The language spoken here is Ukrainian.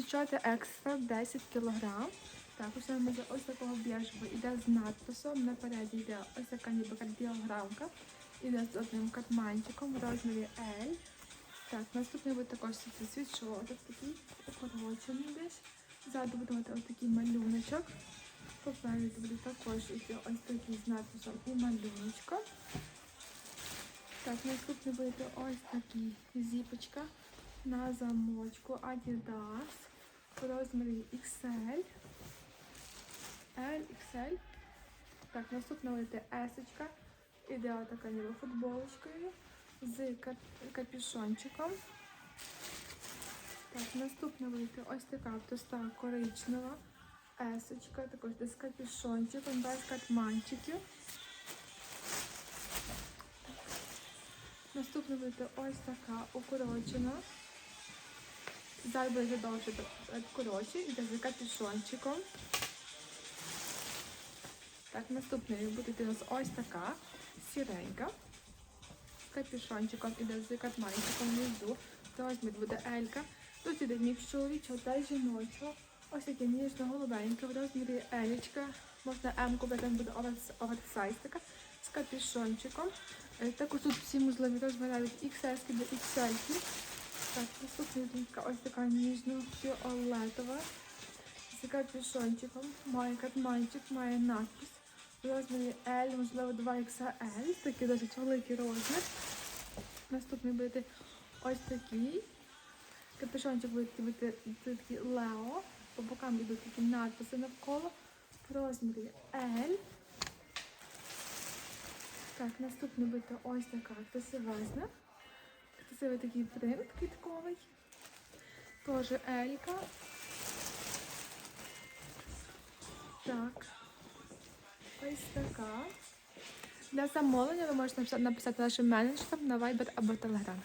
Сучати екстра 10 кг. Так, ось ми за ось такого біжевого іде з надписом. Напереді йде ось така ніби кардіограмка. Іде з одним катманчиком в розмірі L. Так, наступний буде також це світшотик такий укорочений десь. Ззаду буде мати ось такий малюночок. Попереду буде також йти ось такий з надписом і малюночком. Так, наступний буде ось такий зіпочка на замочку Adidas в розмірі XL. L, XL. Так, наступна буде есочка. Іде така ніби футболочкою з капюшончиком. Так, наступна буде ось така тоста коричнева есочка, також з капюшончиком, без катманчиків. Наступна буде ось така укорочена. Зараз буде довше коротше, іде з капюшончиком. Так, наступною буде у нас ось така сіренька. З капюшончиком іде з катманчиком внизу. Ось буде Елька. Тут іде мікс чоловічого та жіночого. Ось таке ніжно-голубеньке в розмірі Елічка. Можна М купити, там буде оверс- оверсайз така з капюшончиком. Е, Також тут всі можливі розміри від XS до XL. Так, наступна лінка ось така ніжно-фіолетова з капюшончиком. Має катманчик, має надпис. В розмірі L, можливо, 2XL. Такий досить великий розмір. Наступний буде ось такий. Капюшончик буде такий Лео. По бокам йдуть такі надписи навколо. В розмірі L. Так, наступний буде ось така красивезна. Красивий такий принт квітковий. Теж Елька. Так. Ось така. Для замовлення ви можете написати нашим менеджерам на Viber або Telegram.